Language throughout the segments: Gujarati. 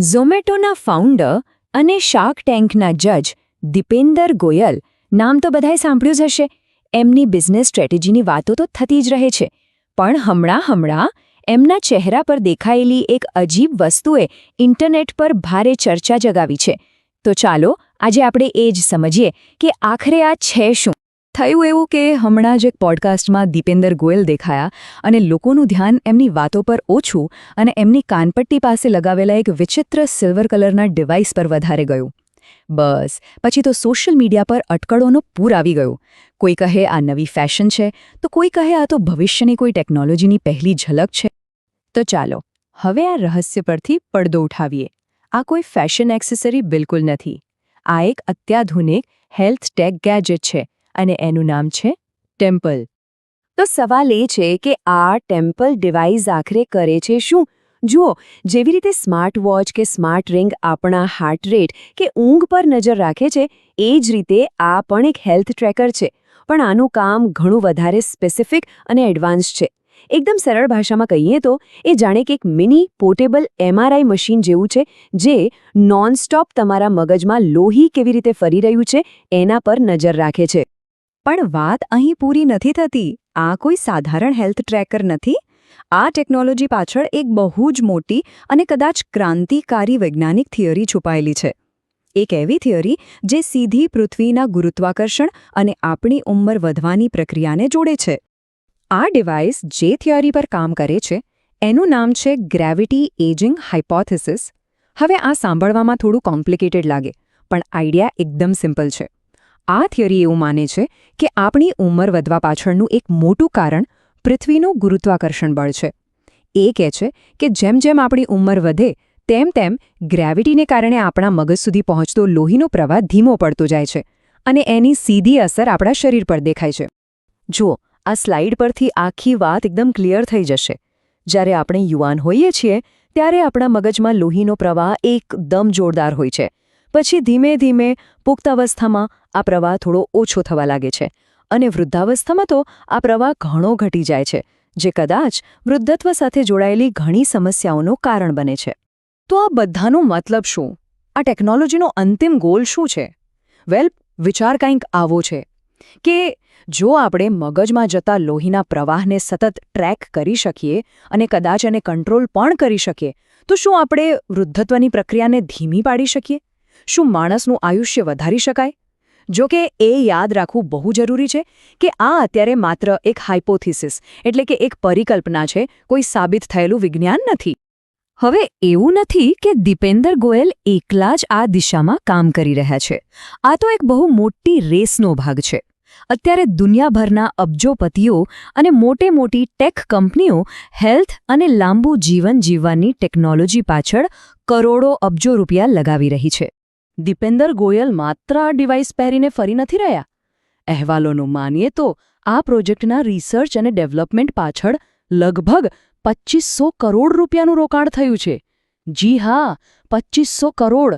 ઝોમેટોના ફાઉન્ડર અને શાર્ક ટેન્કના જજ દીપેન્દર ગોયલ નામ તો બધાએ સાંભળ્યું જ હશે. એમની બિઝનેસ સ્ટ્રેટેજીની વાતો તો થતી જ રહે છે. પણ હમણાં હમણાં એમના ચહેરા પર દેખાયેલી એક અજીબ વસ્તુએ ઇન્ટરનેટ પર ભારે ચર્ચા જગાવી છે. તો ચાલો આજે આપણે એ જ સમજીએ કે આખરે આ છે શું? થયું એવું કે હમણાં જ એક પોડકાસ્ટમાં દીપેન્દર ગોયલ દેખાયા અને લોકોનું ધ્યાન એમની વાતો પર ઓછું અને એમની કાનપટ્ટી પાસે લગાવેલા એક વિચિત્ર સિલ્વર કલરના ડિવાઇસ પર વધારે ગયું. બસ, પછી તો સોશિયલ મીડિયા પર અટકળોનો પૂર આવી ગયો. કોઈ કહે આ નવી ફેશન છે, તો કોઈ કહે આ તો ભવિષ્યની કોઈ ટેકનોલોજીની પહેલી ઝલક છે. તો ચાલો, હવે આ રહસ્ય પરથી પડદો ઉઠાવીએ. આ કોઈ ફેશન એક્સેસરી બિલકુલ નથી. આ એક અત્યાધુનિક હેલ્થ ટેક ગેજેટ છે. અને એનું નામ છે ટેમ્પલ. તો સવાલ એ છે કે આ ટેમ્પલ ડિવાઇસ આખરે કરે છે શું? જુઓ, જેવી રીતે સ્માર્ટ વોચ કે સ્માર્ટ રિંગ આપણા હાર્ટ રેટ કે ઊંઘ પર નજર રાખે છે, એ જ રીતે આ પણ એક હેલ્થ ટ્રેકર છે. પણ આનું કામ ઘણું વધારે સ્પેસિફિક અને એડવાન્સ છે. એકદમ સરળ ભાષામાં કહીએ તો, એ જાણે કે એક મિની પોર્ટેબલ એમઆરઆઈ મશીન જેવું છે, જે નોનસ્ટોપ તમારા મગજમાં લોહી કેવી રીતે ફરી રહ્યું છે, એના પર નજર રાખે છે. પણ વાત અહીં પૂરી નથી થતી. આ કોઈ સાધારણ હેલ્થ ટ્રેકર નથી. આ ટેકનોલોજી પાછળ એક બહુ જ મોટી અને કદાચ ક્રાંતિકારી વૈજ્ઞાનિક થિયરી છુપાયેલી છે. એક એવી થિયરી જે સીધી પૃથ્વીના ગુરુત્વાકર્ષણ અને આપણી ઉંમર વધવાની પ્રક્રિયાને જોડે છે. આ ડિવાઇસ જે થિયરી પર કામ કરે છે, એનું નામ છે ગ્રેવિટી એજિંગ હાઇપોથિસિસ હવે આ સાંભળવામાં થોડું કોમ્પ્લિકેટેડ લાગે, પણ આઈડિયા એકદમ સિમ્પલ છે. આ થિયરી એવું માને છે કે આપણી ઉંમર વધવા પાછળનું એક મોટું કારણ પૃથ્વીનું ગુરુત્વાકર્ષણ બળ છે. એ કહે છે કે જેમ જેમ આપણી ઉંમર વધે, તેમ તેમ ગ્રેવિટીને કારણે આપણા મગજ સુધી પહોંચતો લોહીનો પ્રવાહ ધીમો પડતો જાય છે અને એની સીધી અસર આપણા શરીર પર દેખાય છે. જુઓ, આ સ્લાઇડ પરથી આખી વાત એકદમ ક્લિયર થઈ જશે. જ્યારે આપણે યુવાન હોઈએ છીએ, ત્યારે આપણા મગજમાં લોહીનો પ્રવાહ એકદમ જોરદાર હોય છે. પછી ધીમે ધીમે પુખ્તાવસ્થામાં આ પ્રવાહ થોડો ઓછો થવા લાગે છે અને વૃદ્ધાવસ્થામાં તો આ પ્રવાહ ઘણો ઘટી જાય છે, જે કદાચ વૃદ્ધત્વ સાથે જોડાયેલી ઘણી સમસ્યાઓનું કારણ બને છે. તો આ બધાનો મતલબ શું? આ ટેકનોલોજીનો અંતિમ ગોલ શું છે? વેલ, વિચાર કંઈક આવો છે કે જો આપણે મગજમાં જતા લોહીના પ્રવાહને સતત ટ્રેક કરી શકીએ અને કદાચ એને કંટ્રોલ પણ કરી શકીએ, તો શું આપણે વૃદ્ધત્વની પ્રક્રિયાને ધીમી પાડી શકીએ? શું માણસનું આયુષ્ય વધારી શકાય? જો કે એ યાદ રાખવું બહુ જરૂરી છે કે આ અત્યારે માત્ર એક હાઇપોથિસિસ એટલે કે એક પરિકલ્પના છે, કોઈ સાબિત થયેલું વિજ્ઞાન નથી. હવે એવું નથી કે દીપેન્દર ગોયલ એકલા જ આ દિશામાં કામ કરી રહ્યા છે. આ તો એક બહુ મોટી રેસનો ભાગ છે. અત્યારે દુનિયાભરના અબજોપતિઓ અને મોટે મોટી ટેક કંપનીઓ હેલ્થ અને લાંબુ જીવન જીવવાની ટેકનોલોજી પાછળ કરોડો અબજો રૂપિયા લગાવી રહી છે. દીપેન્દર ગોયલ માત્ર આ ડિવાઇસ પહેરીને ફરી નથી રહ્યા? અહેવાલોનું માનીએ તો આ પ્રોજેક્ટના રિસર્ચ અને ડેવલપમેન્ટ પાછળ લગભગ પચ્ચીસો કરોડ રૂપિયાનું રોકાણ થયું છે. જી હા, પચ્ચીસો કરોડ.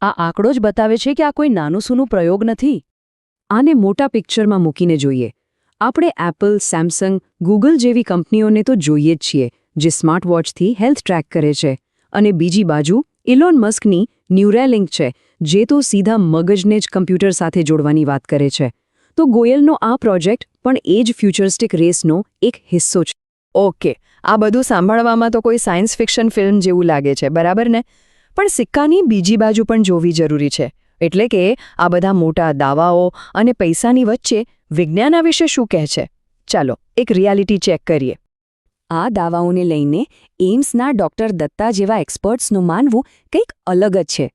આ આંકડો જ બતાવે છે કે આ કોઈ નાનું સૂનું પ્રયોગ નથી. આને મોટા પિક્ચરમાં મૂકીને જોઈએ. આપણે એપલ, સેમસંગ, ગૂગલ જેવી કંપનીઓને તો જોઈએ જ છીએ, જે સ્માર્ટ વોચથી હેલ્થ ટ્રેક કરે છે. અને બીજી બાજુ, ઇલોન મસ્કની ન્યુરેલિંક છે જે તો સીધા મગજને જ કમ્પ્યુટર સાથે જોડવાની વાત કરે છે. તો ગોયલનો આ પ્રોજેક્ટ પણ એ જ ફ્યુચરિસ્ટિક રેસનો એક હિસ્સો છે. ઓકે આ બધું સાંભળવામાં તો કોઈ સાયન્સ ફિક્શન ફિલ્મ જેવું લાગે છે બરાબર ને? પણ સિક્કાની બીજી બાજુ પણ જોવી જરૂરી છે. એટલે કે આ બધા મોટા દાવાઓ અને પૈસાની વચ્ચે વિજ્ઞાન આ વિશે શું કહે છે? ચાલો એક રિયાલિટી ચેક કરીએ. આ દાવાઓને લઈને એમ્સના ડોક્ટર દત્તા જેવા એક્સપર્ટ્સનું માનવું કંઈક અલગ જ છે.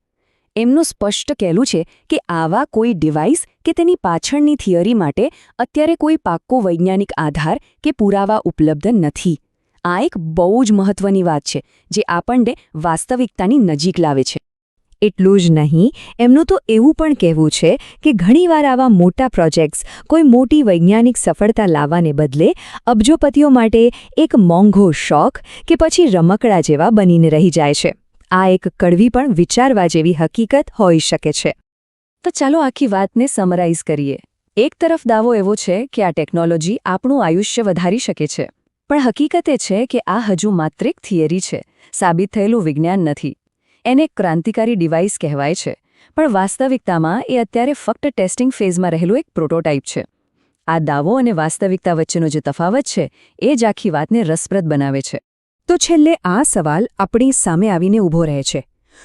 એમનું સ્પષ્ટ કહેલું છે કે આવા કોઈ ડિવાઇસ કે તેની પાછળની થિયરી માટે અત્યારે કોઈ પાક્કો વૈજ્ઞાનિક આધાર કે પુરાવા ઉપલબ્ધ નથી. આ એક બહુ જ મહત્વની વાત છે, જે આપણને વાસ્તવિકતાની નજીક લાવે છે. એટલું જ નહીં, એમનું તો એવું પણ કહેવું છે કે ઘણીવાર આવા મોટા પ્રોજેક્ટ્સ કોઈ મોટી વૈજ્ઞાનિક સફળતા લાવવાને બદલે અબજોપતિઓ માટે એક મોંઘો શોખ કે પછી રમકડા જેવા બનીને રહી જાય છે. આ એક કડવી પણ વિચારવા જેવી હકીકત હોઈ શકે છે. તો ચાલો આખી વાતને સમરાઇઝ કરીએ. એક તરફ દાવો એવો છે કે આ ટેકનોલોજી આપણું આયુષ્ય વધારી શકે છે. પણ હકીકત એ છે કે આ હજુ માત્ર એક થિયરી છે. સાબિત થયેલું વિજ્ઞાન નથી. એને ક્રાંતિકારી ડિવાઇસ કહેવાય છે. પણ વાસ્તવિકતામાં એ અત્યારે ફક્ત ટેસ્ટિંગ ફેઝમાં રહેલું એક પ્રોટોટાઇપ છે. આ દાવો અને વાસ્તવિકતા વચ્ચેનો જે તફાવત છે, એ જ આખી વાતને રસપ્રદ બનાવે છે. તો છેલ્લે આ સવાલ આપણી સામે આવીને ઊભો રહે છે.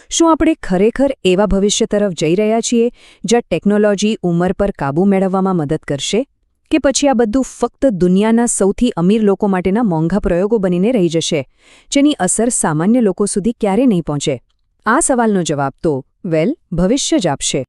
શું આપણે ખરેખર એવા ભવિષ્ય તરફ જઈ રહ્યા છીએ, જ્યાં ટેકનોલોજી ઉંમર પર કાબૂ મેળવવામાં મદદ કરશે? કે પછી આ બધું ફક્ત દુનિયાના સૌથી અમીર લોકો માટેના મોંઘા પ્રયોગો બનીને રહી જશે, જેની અસર સામાન્ય લોકો સુધી ક્યારે નહીં પહોંચે? આ સવાલનો જવાબ તો, વેલ, ભવિષ્ય જ આપશે.